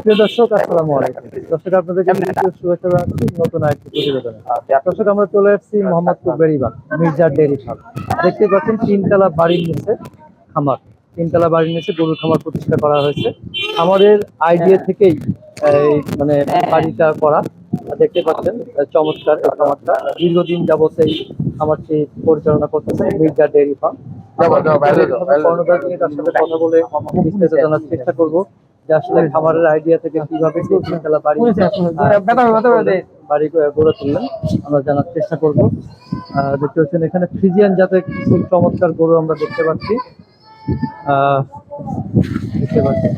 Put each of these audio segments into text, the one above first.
প্রিয় দর্শক আসসালামু আলাইকুম। দর্শক আপনাদেরকে শুভেচ্ছা জানাচ্ছি নতুন আরেকটি প্রতিবেদনে। দর্শক আমরা চলে আসছি মোহাম্মদপুর বেড়িবাগ মির্জা ডেয়ারি ফার্ম। দেখতে পাচ্ছেন তিনতলা বাড়ির নিচে খামার। তিনতলা বাড়ির নিচে গরুর খামার প্রতিষ্ঠা করা হয়েছে। আমাদের আইডিয়া থেকেই এই মানে বাড়িটা করা। দেখতে পাচ্ছেন চমৎকার এই খামারটা। দীর্ঘদিন যাবত এই খামারটি পরিচালনা করতেছেন মির্জা ডেয়ারি ফার্ম। তার সাথে কথা বলে বিস্তারিত জানার চেষ্টা করব। যে আসলে খামারের আইডিয়া থেকে কীভাবে এই বাড়ি বাড়ি গড়ে তুললেন। আমরা জানার চেষ্টা করব। দেখতে পাচ্ছেন এখানে ফ্রিজিয়ান জাতের খুব চমৎকার গরু আমরা দেখতে পাচ্ছি। দেখতে পাচ্ছি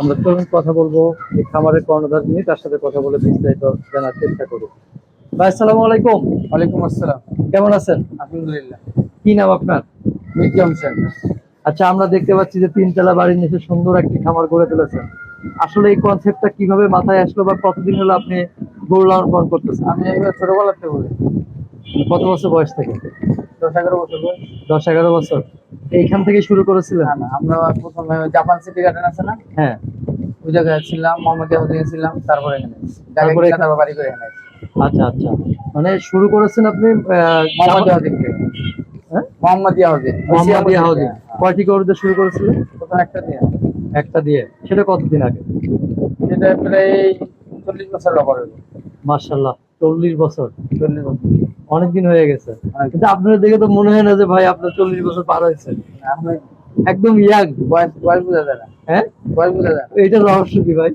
আমরা চলুন কথা বলব এই খামারের কর্ণধার নিয়ে তার সাথে কথা বলে বিস্তারিত জানার চেষ্টা করব। ভাই আসসালামু আলাইকুম। ওয়ালাইকুম আসসালাম। কেমন আছেন? আলহামদুলিল্লাহ। কি নাম আপনার? মির্জা হোসেন। আচ্ছা আমরা দেখতে পাচ্ছি যে তিনতলা বাড়ির নিচে সুন্দর একটি খামার গড়ে তুলেছেন। আসলে এই কনসেপ্টটা কীভাবে মাথায় আসলো বা কতদিন হলো আপনি গরু লালন পালন করতেছেন? আমি একবার ছোটবেলা থেকে বলি। কত বছর বয়স থেকে? দশ এগারো বছর বয়স। দশ এগারো বছর। এইখান থেকে শুরু করেছিলেন? না না আমরা প্রথমে জাপান সিটি গার্ডেন আছে না? হ্যাঁ। ওই জায়গায় ছিলাম মোহাম্মদ ইয়াহুদ্দিন ছিলাম তারপরে এখানে তারপরে বাড়ি করে এখানে আচ্ছা আচ্ছা। মানে শুরু করেছেন আপনি মোহাম্মদ ইয়াহুদ্দিন হ্যাঁ? মোহাম্মদ ইয়াহুদ্দিন মোহাম্মদ ইয়াহুদ্দিন কয়টি গরুতে শুরু করেছিলেন প্রথম একটা দিয়ে। একটা দিয়ে। সেটা কতদিন আগে? সেটা প্রায় চল্লিশ বছর ব্যাপার মার্শাল্লাহ চল্লিশ বছর। চল্লিশ বছর। অনেকদিন হয়ে গেছে। কিন্তু আপনার দেখে তো মনে হয় না যে ভাই আপনার চল্লিশ বছর পার হয়েছে। একদম ইয়াং। বয়স বয়স বোঝা যায় না। হ্যাঁ? বয়স বোঝা যায় না। এইটা রহস্য কি ভাই?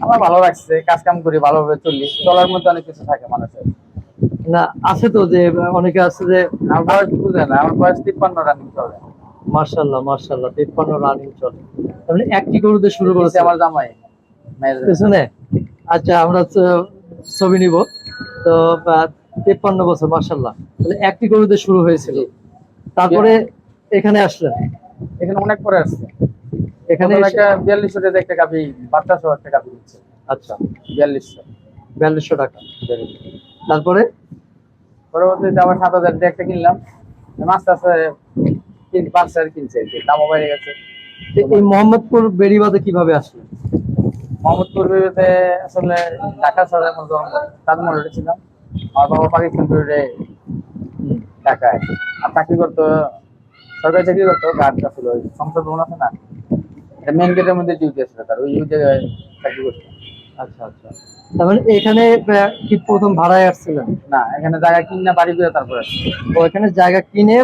আমার ভালো লাগছে কাজ কাম করি ভালোভাবে চলি। চলার মধ্যে অনেক কিছু থাকে মানুষের। না আছে তো যে অনেকে আছে যে আমার বয়স বুঝে না আমার বয়স তিপ্পান্ন রানিং চলে। মার্শাল্লাহ মার্শাল্লাহ তিপ্পান্ন রানিং চলে। তাহলে একটি গরুতে শুরু করেছে? আমার জামাই পেছনে? আচ্ছা আমরা ছবি নিব। তো তেপ্পান্ন বছর মার্শাল্লাহ তাহলে একটি গরুতে শুরু হয়েছিল? তারপরে এখানে আসলেন? এখানে অনেক পরে আসছে। এখানে এখানে একটা বিয়াল্লিশশো টাকা একটা কাপি বাচ্চা সহ একটা কাপি দিচ্ছে। আচ্ছা। বিয়াল্লিশশো। বিয়াল্লিশশো টাকা। তারপরে? পরবর্তীতে আবার সাত হাজার দিয়ে একটা কিনলাম। আস্তে আস্তে পাঁচশো আর কিনছে দামও বেড়ে গেছে। এই মোহাম্মদপুর বেড়িবাদে কীভাবে আসলেন মোহাম্মদপুর বিরুদ্ধে আসলে ঢাকা শহরে এখন জন্ম তাজমহলে ছিলাম আমার বাবা পাকিস্তান বিরুদ্ধে ঢাকায়। আর চাকরি করতো সরকারি চাকরি করতো গার্ড ছিল। সংসদ ভবন আছে না? মেন গেটের মধ্যে ডিউটি আছে তার ওই জায়গায় চাকরি করতো। আচ্ছা আচ্ছা। তার মানে এখানে কি প্রথম ভাড়ায় আসছিলেন? না এখানে জায়গা কিনা বাড়ি করে তারপরে ও এখানে জায়গা কিনে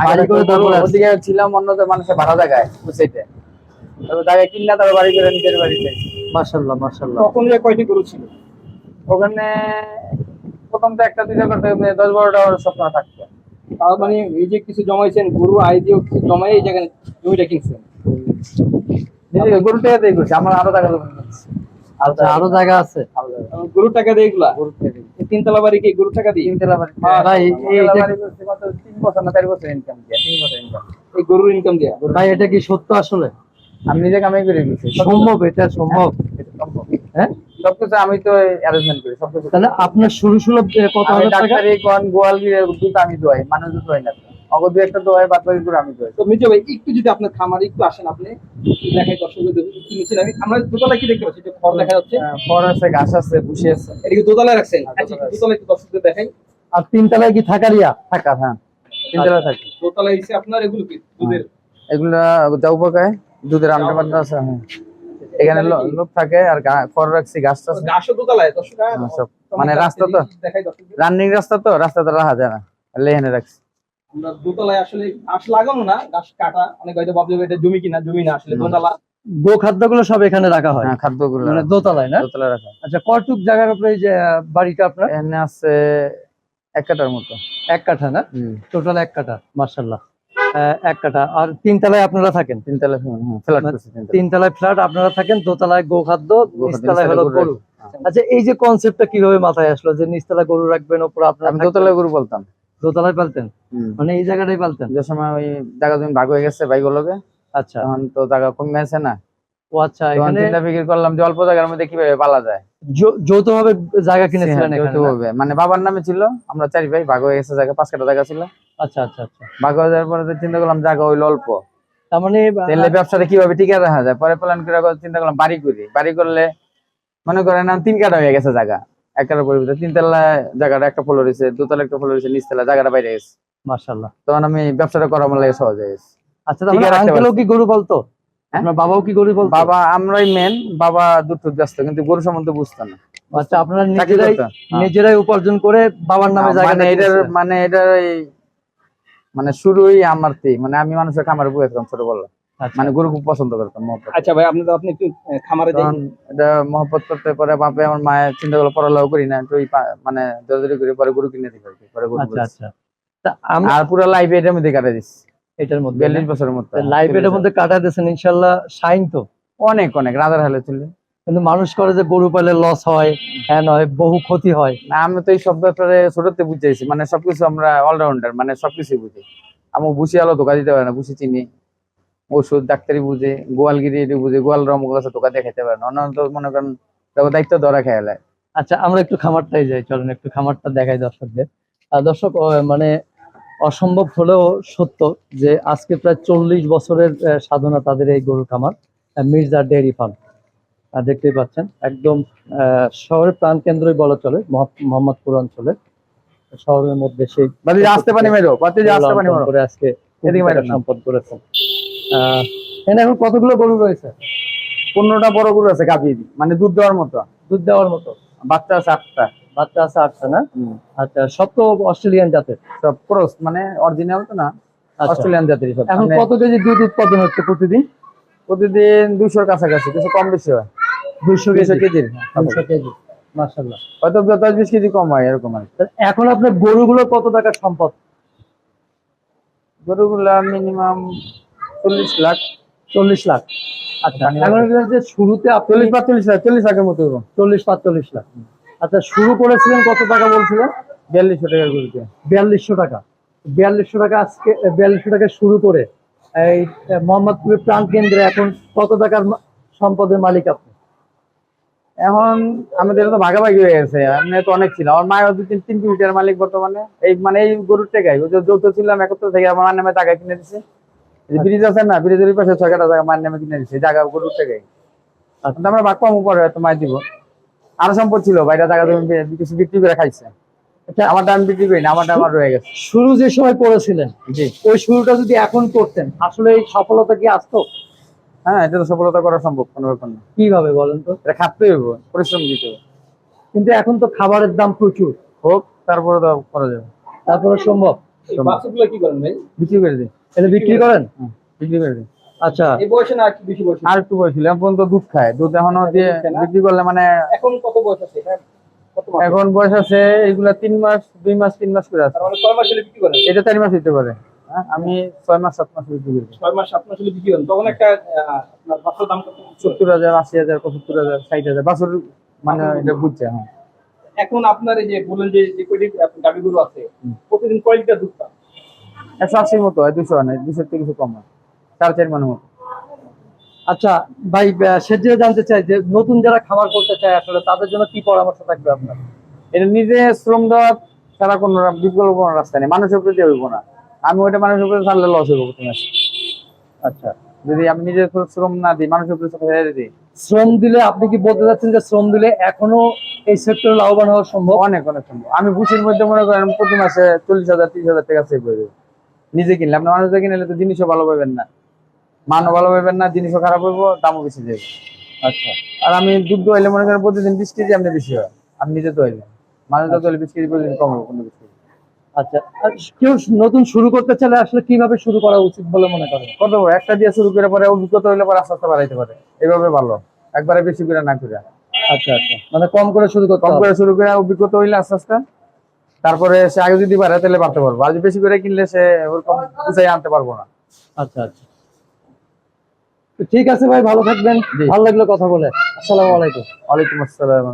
বাড়ি করে তারপরে ওদিকে ছিলাম অন্য মানুষের ভাড়া জায়গায় বুঝতে তারপর জায়গা কিনলা তারপর বাড়ি করে নিজের বাড়িতে। মার্শাল্লাহ মার্শাল্লাহ তখন যে কয়টি গরু ছিল ওখানে প্রথম তো একটা দুইটা করতে দশ বারোটা স্বপ্ন থাকতো। তার মানে এই যে কিছু জমাইছেন গরু আয় দিয়েও কিছু জমাই এই জায়গায় জমিটা কিনছেন? নিজে গরু টাকা দিয়ে করছি আমার আরও টাকা। আচ্ছা আরও জায়গা আছে? আরও টাকা। দিয়ে এগুলা? গরু তিনতলা বাড়ি কি গরুর টাকা দিয়ে? তিনতলা বাড়ি। হ্যাঁ, ভাই, তিন বছর না চার বছর ইনকাম দিয়ে। তিন বছর ইনকাম এই গরুর ইনকাম দিয়া? ভাই এটা কি সত্য আসলে? আমি নিজে কামাই করে দিচ্ছি সম্ভব এটা সম্ভব? হ্যাঁ সবকিছু আমি তো অ্যারেঞ্জমেন্ট করি সবকিছু তাহলে আপনার শুরু সুলভ কত আমি হাজার টাকা? ডাক্তারি কোন গোয়াল গিয়ে দুধ আমি দোয়াই মানুষ দোয়াই না। অগর একটা দোয়াই বাদ বাকি করে আমি দোয়াই তো মির্জা ভাই একটু যদি আপনার খামারে একটু আসেন আপনি দেখাই দর্শকদের দেখুন কি নিচে আমি আমরা দোতলায় কি দেখতে পাচ্ছি? যে খড় দেখা যাচ্ছে। আহ, আছে ঘাস আছে ভুসি আছে। এদিকে দোতলায় রাখছেন? হ্যাঁ, আচ্ছা দোতলায়। দোতলায় একটু দর্শকদের দেখাই। আর তিনতলায় কি থাকারিয়া থাকা হ্যাঁ। তিনতলা থাকি। দোতলায় এসে আপনার এগুলো কি? দুধের? এগুলা যাও পাকায় দুধের আমটা পান্তা আছে হ্যাঁ। এখানে লোক থাকে আর খড় রাখছি গাছ টাছ গাছও দোতলায় দর্শক হ্যাঁ, মানে রাস্তা তো রানিং রাস্তা তো রাস্তাতে রাখা যায় না। লেহেনে রাখছি। আমরা দোতলায় আসলে গাছ লাগানো না গাছ কাটা। অনেক হয়তো ভাবছে এটা জমি কিনা জমি না আসলে দোতলা। গো খাদ্যগুলো সব এখানে রাখা হয়? হ্যাঁ খাদ্যগুলো মানে দোতলায় না? দোতলা রাখা আচ্ছা কটুক জায়গার উপরে যে বাড়িটা আপনার? এখানে আছে এক কাটার মতো। এক কাঠা না? টোটাল এক কাঠা মার্শাল্লাহ এক কাঠা। আর তিনতলায় আপনারা থাকেন? তিনতলা ফ্ল্যাট মানে তিনতলায় ফ্ল্যাট আপনারা থাকেন দোতলায় গো খাদ্য নিচতলায় হলো গরু আচ্ছা এই যে কনসেপ্টটা কীভাবে মাথায় আসলো যে নিচতলা গরু রাখবেন ওপর আপনার আমি থাকবেন? দোতলা গরু বলতাম। দোতলায় পালতেন? মানে এই জায়গাটাই পালতেন? যে সময় ওই জায়গা জমি ভাগ হয়ে গেছে বাইগুলোকে আচ্ছা। তখন তো জায়গা কমে আছে না। ও আচ্ছা এখানে চিন্তা ফিকির করলাম যে অল্প জায়গার মধ্যে কীভাবে পালা যায়? যৌথভাবে জায়গা কিনেছিলেন হ্যাঁ, এখানে? যৌথভাবে। মানে বাবার নামে ছিল আমরা চারি ভাই ভাগ হয়ে গেছে জায়গা পাঁচ কাটা জায়গা ছিল। আচ্ছা আচ্ছা আচ্ছা। ভাগ হয়ে যাওয়ার পরে চিন্তা করলাম জায়গা হইল অল্প। তার মানে তাহলে ব্যবসাটা কীভাবে টিকে রাখা যায়? পরে প্ল্যান করে চিন্তা করলাম বাড়ি করি। বাড়ি করলে মনে করেন তিন কাটা হয়ে গেছে জায়গা। এক কাটার পরিবর্তে তিনতলা জায়গাটা একটা ফ্লোর হয়েছে দোতলা একটা ফ্লোর হয়েছে নিচতলা জায়গাটা বাইরে গেছে। মাশাআল্লাহ। তখন আমি ব্যবসাটা করা আমার লাগে সহজ হয়ে গেছে। আচ্ছা রাখতে আঙ্কেলও কি গরু বলতো? হ্যাঁ? আপনার বাবাও কি গরু বলতো? বাবা আমরাই মেন বাবা দুধ টুধ ব্যস্ত কিন্তু গরু সম্বন্ধে বুঝতো না। আচ্ছা আপনারা নিজেরাই হ্যাঁ। নিজেরাই উপার্জন করে বাবার নামে জায়গা মানে এটার মানে এটার মানে শুরুই আমার মানে আমি মানুষের খামারে বসেছিলাম ছোটবেলা মানে গরু খুব পছন্দ করতাম আচ্ছা ভাই আপনি তো আপনি একটু খামারে তখন এটা মহব্বত করতে পরে বাপে আমার মায়ের চিন্তা করল পড়ালেখা করি না পা- মানে দরদরি করে পরে গরু কিনে দিই পরে গরু আচ্ছা আচ্ছা। তা আর পুরো লাইফ এটার মধ্যে কাটা দিচ্ছি এটার মধ্যে বিয়াল্লিশ বছরের মতো লাইভ এটার মধ্যে কাটা দিয়েছেন ইনশাল্লাহ শাইন তো? অনেক অনেক রাজার হালে ছিল কিন্তু মানুষ করে যে গরু পালে লস হয় হ্যাঁ নয় বহু ক্ষতি হয়। না আমি তো এই সব ব্যাপারে ছোটতে বুঝাইছি মানে সবকিছু আমরা অলরাউন্ডার মানে সবকিছু বুঝি। আমি বুঝি আলো ধোকা দিতে পারে না বুঝি চিনি। ওষুধ ডাক্তারি বুঝে গোয়ালগিরি এটি বুঝে গোয়াল রমগুলো আছে ধোকা দেখাইতে পারে না অন্যান্য মনে করেন তবে দায়িত্ব ধরা খেয়ালে আচ্ছা আমরা একটু খামারটাই যাই চলেন একটু খামারটা দেখাই দর্শকদের। আর দর্শক মানে অসম্ভব হলেও সত্য যে আজকে প্রায় চল্লিশ বছরের সাধনা তাদের এই গরু খামার মির্জা ডেয়ারি ফার্ম। আর দেখতেই পাচ্ছেন একদম আহ, শহরের প্রাণ কেন্দ্রই বলা চলে মহ- মোহাম্মদপুর অঞ্চলে। শহরের মধ্যে সেই আসতে পানি মেরো আসতে পানি করে আজকে। সম্পদ করেছেন। এখানে এখন কতগুলো গরু রয়েছে? পনেরোটা বড় গরু আছে গাভী মানে দুধ দেওয়ার মতো। দুধ দেওয়ার মতো। বাচ্চা আছে আটটা। বাচ্চা আছে আটটা না? আচ্ছা সব তো অস্ট্রেলিয়ান জাতের? সব ক্রস মানে অরিজিনাল তো না। আচ্ছা। অস্ট্রেলিয়ান জাতের সব। এখন মানে কত কেজি দুধ উৎপাদন হচ্ছে প্রতিদিন? প্রতিদিন দুশোর কাছাকাছি কিছু কম বেশি হয়। দুশো কেজি। কেজির দুইশো কেজি মাসাল্লাহ হয়তো দশ বিশ কেজি কম হয় এরকম আর এখন আপনার গরুগুলো কত টাকার সম্পদ? গরুগুলা মিনিমাম চল্লিশ লাখ চল্লিশ লাখ। আচ্ছা এখন যে শুরুতে চল্লিশ পাঁচচল্লিশ লাখ চল্লিশ লাখের মতো এরকম। চল্লিশ পাঁচচল্লিশ লাখ। আচ্ছা শুরু করেছিলেন কত টাকা বলছিলেন? বিয়াল্লিশশো টাকার গরুতে বিয়াল্লিশশো টাকা। বিয়াল্লিশশো টাকা আজকে বিয়াল্লিশশো টাকা শুরু করে। এই মোহাম্মদপুরের প্রাণ কেন্দ্রে এখন কত টাকার সম্পদের মালিক আপনি? এখন আমাদের তো ভাগাভাগি হয়ে গেছে। আমি তো অনেক ছিল আমার মায়ের দু তিন তিন কিলোমিটার মালিক বর্তমানে। এই মানে এই গরুর টাকাই যৌথ ছিলাম একত্র থেকে আমার নামে টাকা কিনে দিছে। ব্রিজ আছে না ব্রিজের পাশে ছয় কাটা টাকা মার নামে কিনে দিছে জায়গা আচ্ছা। আমরা বাক পাবো পরে হয়তো মায় দিব। আরও সম্পদ ছিল বাইরে টাকা জমি কিছু বিক্রি করে খাইছে। আচ্ছা। আমারটা আমি বিক্রি করি না আমারটা আমার রয়ে গেছে। শুরু যে সময় করেছিলেন জি। ওই শুরুটা যদি এখন করতেন আসলে এই সফলতা কি আসতো? হ্যাঁ এটা তো সফলতা করা সম্ভব কোনো ব্যাপার না। কীভাবে বলেন তো? এটা খাটতে হইব পরিশ্রম দিতে হবে কিন্তু এখন তো খাবারের দাম প্রচুর। হোক তারপরে তো করা যাবে তারপরে সম্ভব। বাচ্চাগুলো কি করেন ভাই? বিক্রি করে দিই। এটা বিক্রি করেন? বিক্রি করে আচ্ছা। এই বয়সে না একটু বেশি বয়সে। আর একটু বয়স ছিল এখন পর্যন্ত দুধ খায়। দুধ এখনও দিয়ে? বিক্রি করলে মানে এখন কত বয়স আছে? মাস? এখন বয়স আছে এগুলা তিন মাস দুই মাস তিন মাস করে আছে। মানে ছয় মাস হলে বিক্রি করেন? এটা চার মাস দিতে পারে। হ্যাঁ, আমি ছয় মাস সাত মাস বিক্রি করি। ছয় মাস সাত মাস হলে বিক্রি করেন। তখন একটা আহ, আপনার দাম কত? সত্তর হাজার আশি হাজার পঁচাত্তর হাজার ষাট হাজার বাছর মানে এটা বুঝছে হ্যাঁ। এখন আপনার এই যে বললেন যে যে কয়টি গাড়িগুলো আছে প্রতিদিন কয় লিটার দুধ পান? একশো আশির মতো হয় দুশো হয় দুশোর থেকে কিছু কম হয় সাড়ে চার মানে মতো। আচ্ছা ভাই জানতে চাই যে নতুন যারা খাবার করতে চায় আসলে তাদের জন্য কি পরামর্শ থাকবে আপনার? এটা নিজে শ্রম দেওয়া ছাড়া কোনো বিকল্প কোনো রাস্তা নেই মানুষের উপরে দিয়ে হইব না। আমি ওইটা মানুষের উপরে ছাড়লে লস হইব আচ্ছা। যদি আমি নিজের শ্রম না দিই মানুষের উপরে দিই। শ্রম দিলে আপনি কি বলতে চাচ্ছেন যে শ্রম দিলে এখনও এই সেক্টরে লাভবান হওয়া সম্ভব? অনেক অনেক সম্ভব। আমি বুসির মধ্যে মনে করেন প্রতি মাসে চল্লিশ হাজার ত্রিশ হাজার টাকা সেভ হয়ে যাবে নিজে কিনলে। আপনি মানুষ কিনলে তো জিনিসও ভালো পাবেন না। মানও ভালো পাবেন না জিনিসও খারাপ হইব দামও বেশি যাবে আচ্ছা। আর আমি দুধ দোয়াইলে মনে করেন প্রতিদিন বিশ কেজি আপনি বেশি হয়। আমি নিজে দোয়াইলে মানুষ তো দোয়াইলে বিশ কেজি প্রতিদিন কম হবে কোনো কিছু আচ্ছা। আর কেউ নতুন শুরু করতে চাইলে আসলে কীভাবে শুরু করা উচিত বলে মনে করেন? কত একটা দিয়ে শুরু করে পরে অভিজ্ঞতা হইলে পরে আস্তে আস্তে বাড়াইতে পারে। এইভাবে ভালো। একবারে বেশি করে না করে। আচ্ছা আচ্ছা। মানে কম করে শুরু করতে কম করে শুরু করে অভিজ্ঞতা হইলে আস্তে আস্তে তারপরে সে আগে যদি বাড়ে তাহলে বাড়তে পারব। আর যদি বেশি করে কিনলে সে ওরকম উঁচাই আনতে পারব না। আচ্ছা আচ্ছা। তো ঠিক আছে ভাই ভালো থাকবেন। ভালো লাগল কথা বলে। আসসালামু আলাইকুম। ওয়ালাইকুম আসসালাম।